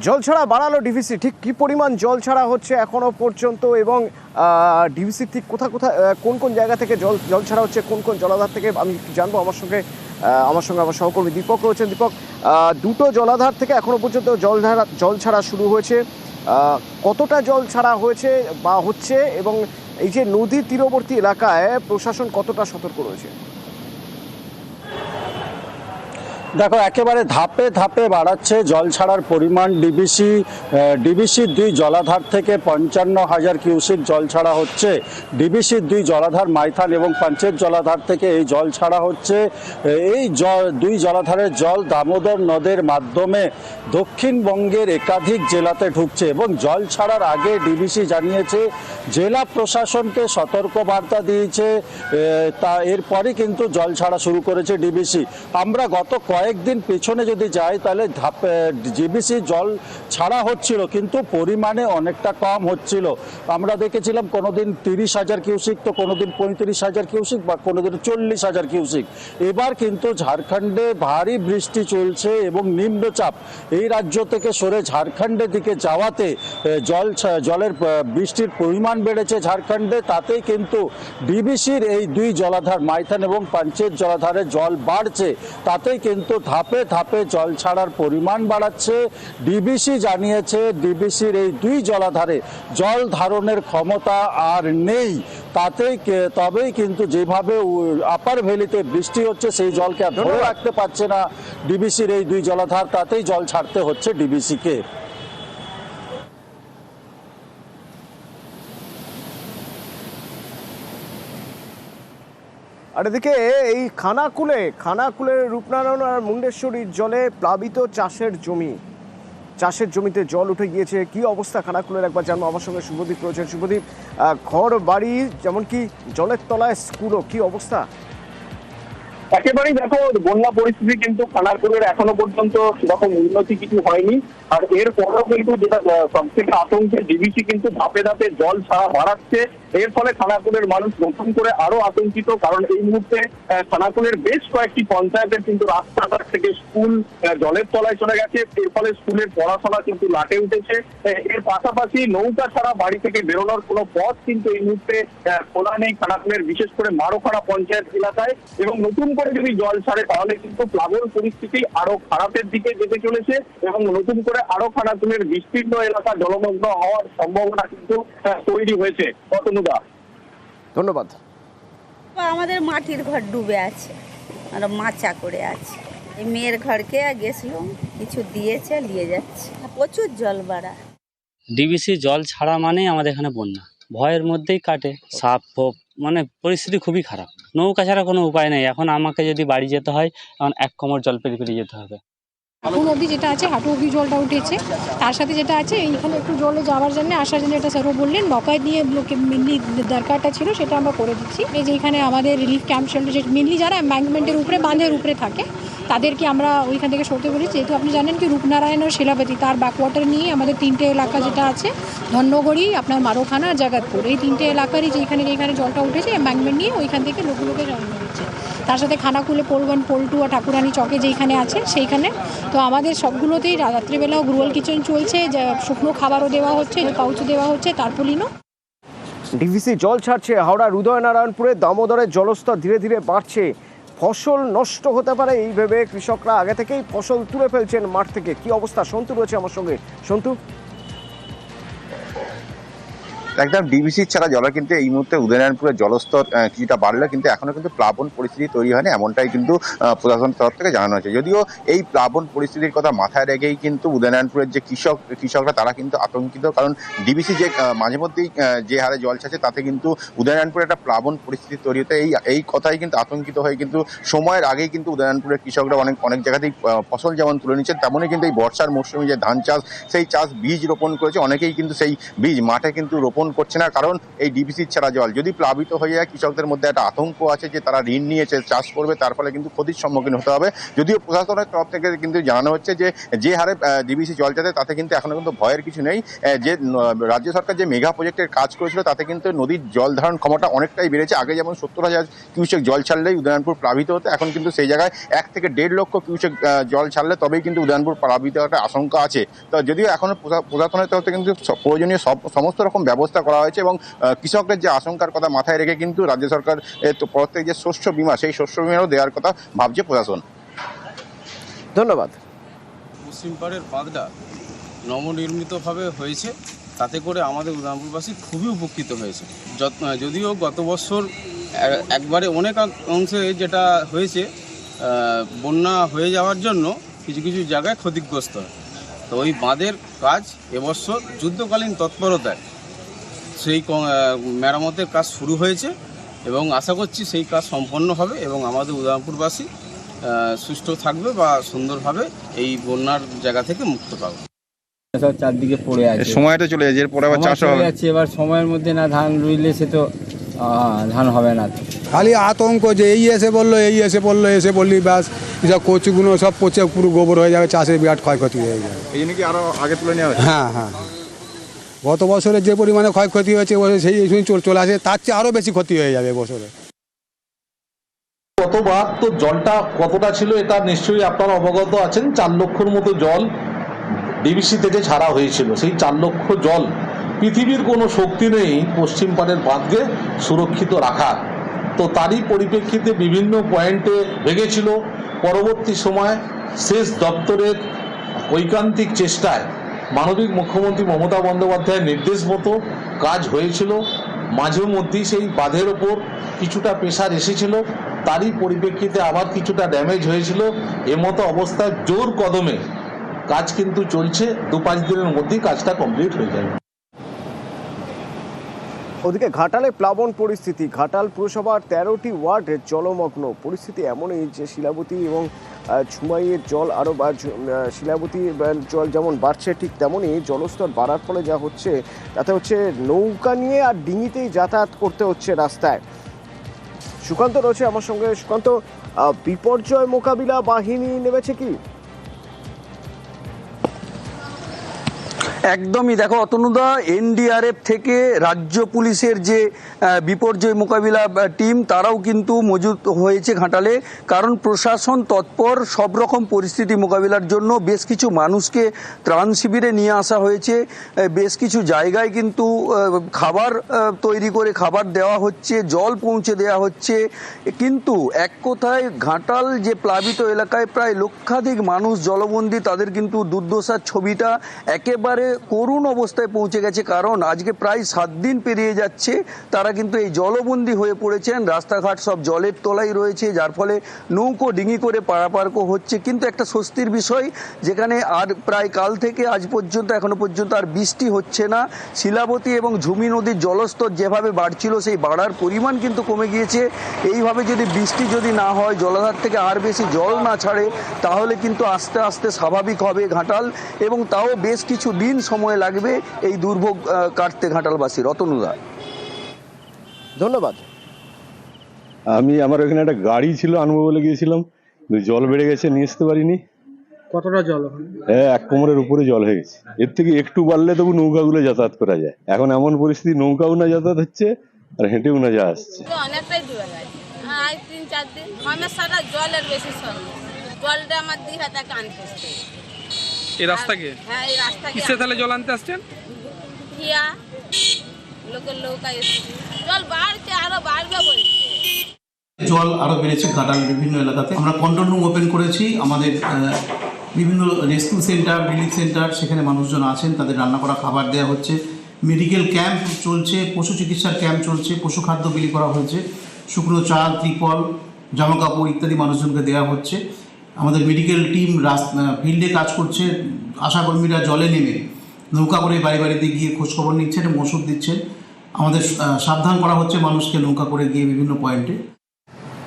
জল ছাড়া বাড়ালো ডিভিসি ঠিক কি পরিমাণ জল ছাড়া হচ্ছে এখনও পর্যন্ত এবং ডিভিসি ঠিক কোথা কোথায় কোন কোন জায়গা থেকে জল জল ছাড়া হচ্ছে, কোন কোন জলাধার থেকে, আমি জানব আমার সঙ্গে আমার সঙ্গে আমার সহকর্মী দীপক রয়েছেন। দীপক দুটো জলাধার থেকে এখনও পর্যন্ত জল জল ছাড়া শুরু হয়েছে। কতটা জল ছাড়া হয়েছে বা হচ্ছে এবং এই যে নদীর তীরবর্তী এলাকায় প্রশাসন কতটা সতর্ক রয়েছে? দেখো, একেবারে ধাপে ধাপে বাড়াচ্ছে, জল ছাড়ার পরিমাণ ডিবিসি ডিবিসির দুই জলাধার থেকে পঞ্চান্ন হাজার কিউসিক জল ছাড়া হচ্ছে। ডিবিসির দুই জলাধার মাইথান এবং পাঞ্চের জলাধার থেকে এই জল ছাড়া হচ্ছে। এই জল, দুই জলাধারের জল দামোদর নদের মাধ্যমে দক্ষিণবঙ্গের একাধিক জেলাতে ঢুকছে এবং জল ছাড়ার আগে ডিবিসি জানিয়েছে, জেলা প্রশাসনকে সতর্ক বার্তা দিয়েছে তা এরপরই কিন্তু জল ছাড়া শুরু করেছে ডিবিসি। আমরা গত কয়েকদিন পেছনে যদি যাই তাহলে জিবিসি জল ছাড়া হচ্ছিল, কিন্তু পরিমাণে অনেকটা কম হচ্ছিল। আমরা দেখেছিলাম কোনোদিন তিরিশ হাজার কিউসিক, তো কোনোদিন পঁয়ত্রিশ হাজার কিউসিক বা কোনোদিন চল্লিশ হাজার কিউসিক। এবার কিন্তু ঝাড়খণ্ডে ভারী বৃষ্টি চলছে এবং নিম্নচাপ। এই রাজ্য থেকে সরে ঝাড়খণ্ডের দিকে যাওয়াতে জল জলের বৃষ্টির পরিমাণ বেড়েছে ঝাড়খণ্ডে। তাতেই কিন্তু ডিবিসির এই দুই জলাধার, মাইথান এবং পাঞ্চের জলাধারে জল বাড়ছে। তাতেই কিন্তু ধাপে ধাপে জল ছাড়ার পরিমাণ বাড়াচ্ছে। ডিবিসি জানিয়েছে ডিবিসির এই দুই জলাধারে জল ধারণের ক্ষমতা আর নেই। তাতে তবেই কিন্তু যেভাবে আপার ভ্যালিতে বৃষ্টি হচ্ছে সেই জলকে আর ধরে রাখতে পারছে না ডিবিসির এই দুই জলাধার। তাতেই জল ছাড়তে হচ্ছে ডিবিসিকে। আর এদিকে এই খানাকুলে, খানাকুলের রূপনারায়ণ আর মুন্ডেশ্বরীর জলে প্লাবিত চাষের জমি। চাষের জমিতে জল উঠে গিয়েছে। কি অবস্থা খানাকুলের? একবার জানব। আমার সঙ্গে শুভদীপ রয়েছেন। শুভদীপ ঘর, বাড়ি, যেমন কি জলের তলায় স্কুলও, কি অবস্থা? একেবারেই দেখো, বন্যা পরিস্থিতি কিন্তু খানাকুলের এখনও পর্যন্ত সেরকম উন্নতি কিছু হয়নি। আর এর পরেও কিন্তু যেটা সব থেকে আতঙ্কের ডিবিসি কিন্তু ধাপে ধাপে জল ছাড়া বাড়াচ্ছে। এর ফলে খানাকুলের মানুষ নতুন করে আরও আতঙ্কিত, কারণ এই মুহূর্তে খানাকুলের বেশ কয়েকটি পঞ্চায়েতের কিন্তু রাস্তাঘাট থেকে স্কুল জলের তলায় চলে গেছে। এর ফলে স্কুলের পড়াশোনা কিন্তু লাটে উঠেছে। এর পাশাপাশি নৌকা ছাড়া বাড়ি থেকে বেরোনোর কোনো পথ কিন্তু এই মুহূর্তে খোলা নেই খানাকুলের বিশেষ করে মারোখানা পঞ্চায়েত এলাকায়। এবং নতুন করে যদি জল ছাড়ে, তাহলে কিন্তু প্লাবন পরিস্থিতি আরও খারাপের দিকে যেতে চলেছে এবং নতুন করে আরও খানাকুলের বিস্তীর্ণ এলাকা জলমগ্ন হওয়ার সম্ভাবনা কিন্তু তৈরি হয়েছে। ধন্যবাদ। বা আমাদের মাটির ঘর ডুবে আছে। আমরা মাচা করে আছে। এই মেয়ের ঘরকে গেছিলাম কিছু দিয়েছে নিয়ে যাচ্ছে। প্রচুর জল বাড়া। ডিবিসি জল ছাড়া মানেই আমাদের এখানে বন্যা। ভয়ের মধ্যেই কাটে সাপ ফোপ মানে পরিস্থিতি খুবই খারাপ। নৌকা ছাড়া কোনো উপায় নেই। এখন আমাকে যদি বাড়ি যেতে হয় এখন এক কোমর জল পেরিয়ে পেরিয়ে যেতে হবে। এখন অবধি যেটা আছে, হাঁটু অবধি জলটা উঠেছে। তার সাথে যেটা আছে, এইখানে একটু জলে যাওয়ার জন্য আসার জন্য এটা স্যারও বললেন, নৌকায় দিয়ে লোকে মেনলি দরকারটা ছিল, সেটা আমরা করে দিচ্ছি। এই যে এখানে আমাদের রিলিফ ক্যাম্প শেল্টার মেনলি যারা এম্বাঙ্কমেন্টের উপরে, বাঁধের উপরে থাকে, তাদেরকে আমরা ওইখান থেকে সরতে বলেছি। যেহেতু আপনি জানেন কি, রূপনারায়ণ ও শিলাপতি তার ব্যাকওয়াটার নিয়ে আমাদের তিনটে এলাকা যেটা আছে, ধন্যগড়ি, আপনার মারোখানা আর জাগাতপুর এই তিনটে এলাকারই যেখানে যেখানে জলটা উঠেছে এম্বাঙ্কমেন্ট নিয়ে ওইখান থেকে লোকগুলোকে জানানো হচ্ছে তার সাথে খানাকুলে পোল ওয়ান পোল টু আর ঠাকুরানি চকে যেইখানে আছে, সেইখানে। তো আমাদের সবগুলোতেই রাত্রিবেলাও গ্রুয়াল কিচেন চলছে শুকনো খাবারও দেওয়া হচ্ছে পাউচ দেওয়া হচ্ছে তারপলিনও ডিভিসি জল ছাড়ছে হাওড়ার উদয়নারায়ণপুরে দামোদরের জলস্তর ধীরে ধীরে বাড়ছে। ফসল নষ্ট হতে পারে এই ভেবে কৃষকরা আগে থেকেই ফসল তুলে ফেলছেন মাঠ থেকে। কি অবস্থা? সন্তু রয়েছে আমার সঙ্গে। সন্তু? একদম ডিবিসি ছাড়া জলে কিন্তু এই মুহূর্তে উদয়নারায়ণপুরের জলস্তর কিছুটা বাড়লে কিন্তু এখনও কিন্তু প্লাবন পরিস্থিতি তৈরি হয়নি, এমনটাই কিন্তু প্রশাসনের তরফ থেকে জানানো হয়েছে। যদিও এই প্লাবন পরিস্থিতির কথা মাথায় রেখেই কিন্তু উদয়নারায়ণপুরের যে কৃষক, কৃষকরা তারা কিন্তু আতঙ্কিত, কারণ ডিবিসি যে মাঝে মধ্যেই যে হারে জল ছাড়ছে তাতে কিন্তু উদয়নারায়ণপুরে একটা প্লাবন পরিস্থিতি তৈরি হতে, এই এই কথাই কিন্তু আতঙ্কিত হয়ে কিন্তু সময়ের আগেই কিন্তু উদয়নারায়ণপুরের কৃষকরা অনেক অনেক জায়গাতেই ফসল যেমন তুলে নিচ্ছেন তেমনই কিন্তু এই বর্ষার মৌসুমে যে ধান চাষ, সেই চাষ বীজ রোপণ করেছে, অনেকেই কিন্তু সেই বীজ মাঠে কিন্তু রোপণ গোপন করছে না, কারণ এই ডিবিসির ছাড়া জল। যদি প্লাবিত হয়ে যায়, কৃষকদের মধ্যে একটা আতঙ্ক আছে যে তারা ঋণ নিয়েছে, চাষ করবে, তার ফলে কিন্তু ক্ষতির সম্মুখীন হতে হবে। যদিও প্রশাসনের তরফ থেকে কিন্তু জানানো হচ্ছে যে যে হারে ডিবিসি জল যাতে, তাতে কিন্তু এখনও কিন্তু ভয়ের কিছু নেই। যে রাজ্য সরকার যে মেগা প্রজেক্টের কাজ করেছিল, তাতে কিন্তু নদীর জল ধারণ ক্ষমতা অনেকটাই বেড়েছে। আগে যেমন সত্তর হাজার কিউসেক জল ছাড়লেই উদয়নপুর প্লাবিত হতো, এখন কিন্তু সেই জায়গায় এক থেকে দেড় লক্ষ কিউসেক জল ছাড়লে তবেই কিন্তু উদয়নপুর প্লাবিত হওয়ার আশঙ্কা আছে। তো যদিও এখনও প্রশা- প্রশাসনের তরফ থেকে কিন্তু প্রয়োজনীয় সব, সমস্ত রকম ব্যবস্থা করা হয়েছে এবং কৃষকদের যে আশঙ্কার কথা মাথায় রেখে কিন্তু রাজ্য সরকার তো প্রত্যেক যে শস্য বীমা সেই শস্য বীমারও দেওয়ার কথা ভাবছে প্রশাসন। ধন্যবাদ। পশ্চিম পাড়ের বাঁধটা নবনির্মিতভাবে হয়েছে তাতে করে আমাদের উদয়পুরবাসী খুবই উপকৃত হয়েছে। যদিও গত বছর একবারে অনেক অংশে যেটা হয়েছে বন্যা হয়ে যাওয়ার জন্য কিছু কিছু জায়গায় ক্ষতিগ্রস্ত হয়। তো ওই বাঁধের কাজ এবছর যুদ্ধকালীন তৎপরতায় সেই মেরামতের কাজ শুরু হয়েছে এবং আশা করছি সেই কাজ সম্পন্ন হবে এবং আমাদের উদয়পুরবাসী সুস্থ থাকবে বা সুন্দরভাবে এই বন্যার জায়গা থেকে মুক্ত পাবে। সব চারদিকে পড়ে আছে। সময়টা চলে যায় এরপরে আবার সময় চলে যাচ্ছে এবার সময়ের মধ্যে না ধান রুইলে সে তো ধান হবে না। খালি আতঙ্ক যে এই এসে বলল এই এসে বলল এসে বললি ব্যাস। সব কচুগুলো সব পচে পুরো গোবর হয়ে যাবে চাষের বিরাট ক্ষয়ক্ষতি হয়ে যাবে। এই জন্য কি আরও আগে তুলে নেওয়া হ্যাঁ হ্যাঁ। গত বছরে যে পরিমাণে ক্ষয়ক্ষতি হয়েছে সেই চল- আসে, তার চেয়ে আরও বেশি ক্ষতি হয়ে যাবে এবছরে গতবার তো জলটা কতটা ছিল এটা নিশ্চয়ই আপনারা অবগত আছেন, চার লক্ষর মতো জল ডিবিসি থেকে ছাড়া হয়েছিল, সেই চার লক্ষ জল পৃথিবীর কোনো শক্তি নেই পশ্চিম পাড়ের বাঁধকে সুরক্ষিত রাখার। তো তারই পরিপ্রেক্ষিতে বিভিন্ন পয়েন্টে ভেঙেছিল। পরবর্তী সময় শেষ দপ্তরের ঐকান্তিক চেষ্টায় মানবিক মুখ্যমন্ত্রী মমতা বন্দ্যোপাধ্যায়ের নির্দেশ মতো কাজ হয়েছিল। মাঝে মধ্যেই সেই বাঁধের ওপর কিছুটা প্রেশার এসেছিল। তারই পরিপ্রেক্ষিতে আবার কিছুটা ড্যামেজ হয়েছিল। এমতো অবস্থায় জোর কদমে কাজ কিন্তু চলছে। দু পাঁচ দিনের মধ্যেই কাজটা কমপ্লিট হয়ে যাবে। ওদিকে ঘাটালে প্লাবন পরিস্থিতি। ঘাটাল পুরসভার তেরোটি ওয়ার্ড জলমগ্ন। পরিস্থিতি এমনই যে শিলাবতী এবং আহ, ঝুমাইয়ের জল আরও আহ, জল যেমন বাড়ছে ঠিক তেমনই জলস্তর বাড়ার ফলে যা হচ্ছে তাতে হচ্ছে নৌকা নিয়ে আর ডিঙিতেই যাতায়াত করতে হচ্ছে রাস্তায়। সুকান্ত রয়েছে আমার সঙ্গে। সুকান্ত বিপর্যয় মোকাবিলা বাহিনী নেমেছে কি? একদমই দেখো অতনুদা, এনডিআরএফ থেকে রাজ্য পুলিশের যে বিপর্যয় মোকাবিলা টিম, তারাও কিন্তু মজুত হয়েছে ঘাটালে। কারণ প্রশাসন তৎপর সব রকম পরিস্থিতি মোকাবিলার জন্য বেশ কিছু মানুষকে ত্রাণ শিবিরে নিয়ে আসা হয়েছে। বেশ কিছু জায়গায় কিন্তু খাবার তৈরি করে খাবার দেওয়া হচ্ছে, জল পৌঁছে দেওয়া হচ্ছে। কিন্তু এক কথায় ঘাটাল যে প্লাবিত এলাকায় প্রায় লক্ষাধিক মানুষ জলবন্দী, তাদের কিন্তু দুর্দশার ছবিটা একেবারে করুণ অবস্থায় পৌঁছে গেছে, কারণ আজকে প্রায় সাত দিন পেরিয়ে যাচ্ছে। তারা কিন্তু এই জলবন্দী হয়ে পড়েছেন। রাস্তাঘাট সব জলের তলায় রয়েছে, যার ফলে নৌকো ডিঙি করে পারাপার হচ্ছে। কিন্তু একটা স্বস্তির বিষয়, যেখানে আর প্রায় কাল থেকে আজ পর্যন্ত, এখনও পর্যন্ত আর বৃষ্টি হচ্ছে না। শিলাবতী এবং ঝুমি নদীর জলস্তর যেভাবে বাড়ছিল, সেই বাড়ার পরিমাণ কিন্তু কমে গিয়েছে। এইভাবে যদি বৃষ্টি যদি না হয়, জলাধার থেকে আর বেশি জল না ছাড়ে, তাহলে কিন্তু আস্তে আস্তে স্বাভাবিক হবে ঘাটাল। এবং তাও বেশ কিছু দিন সময় লাগবে এই দুর্ভোগ কাটতে ঘাটালবাসী রতনুদা। ধন্যবাদ। আমি আমার ওখানে একটা গাড়ি ছিল আনব বলে গিয়েছিলাম। জল বেড়ে গেছে নিয়ে আসতে পারিনি। কতটা জল হ্যাঁ এক কোমরের উপরে জল হয়ে গেছে। এর থেকে একটু বাড়লে তবু নৌকাগুলো যাতায়াত করা যায়। এখন এমন পরিস্থিতি নৌকাও না যাতায়াত হচ্ছে আর হেঁটেও না যাওয়া আসছে। অনেকটাই দূরে তিন চার দিন। সমস্যাটা জলের বেশি জলটা আমার দুই হাতে আনতে এই রাস্তাকে হ্যাঁ এই রাস্তা কিসে তাহলে জল আনতে আসছেন? কিয়া লোকের এসেছে জল বাড়ছে আরও বাড়বে বলছে। জল আরও বেড়েছে ঘাটাল বিভিন্ন এলাকাতে। আমরা কন্ট্রোল রুম ওপেন করেছি। আমাদের বিভিন্ন রেস্কিউ সেন্টার রিলিফ সেন্টার সেখানে মানুষজন আছেন। তাদের রান্না করা খাবার দেওয়া হচ্ছে। মেডিকেল ক্যাম্প চলছে পশু চিকিৎসার ক্যাম্প চলছে পশু খাদ্য বিলি করা হয়েছে। শুকনো চাল ত্রিপল জামা কাপড় ইত্যাদি মানুষজনকে দেওয়া হচ্ছে। আমাদের মেডিকেল টিম ফিল্ডে কাজ করছে, আশাকর্মীরা জলে নেমে নৌকা করে বাড়ি বাড়িতে গিয়ে খোঁজখবর নিচ্ছেন এবং ওষুধ দিচ্ছেন। আমাদের সাবধান করা হচ্ছে মানুষকে নৌকা করে গিয়ে বিভিন্ন পয়েন্টে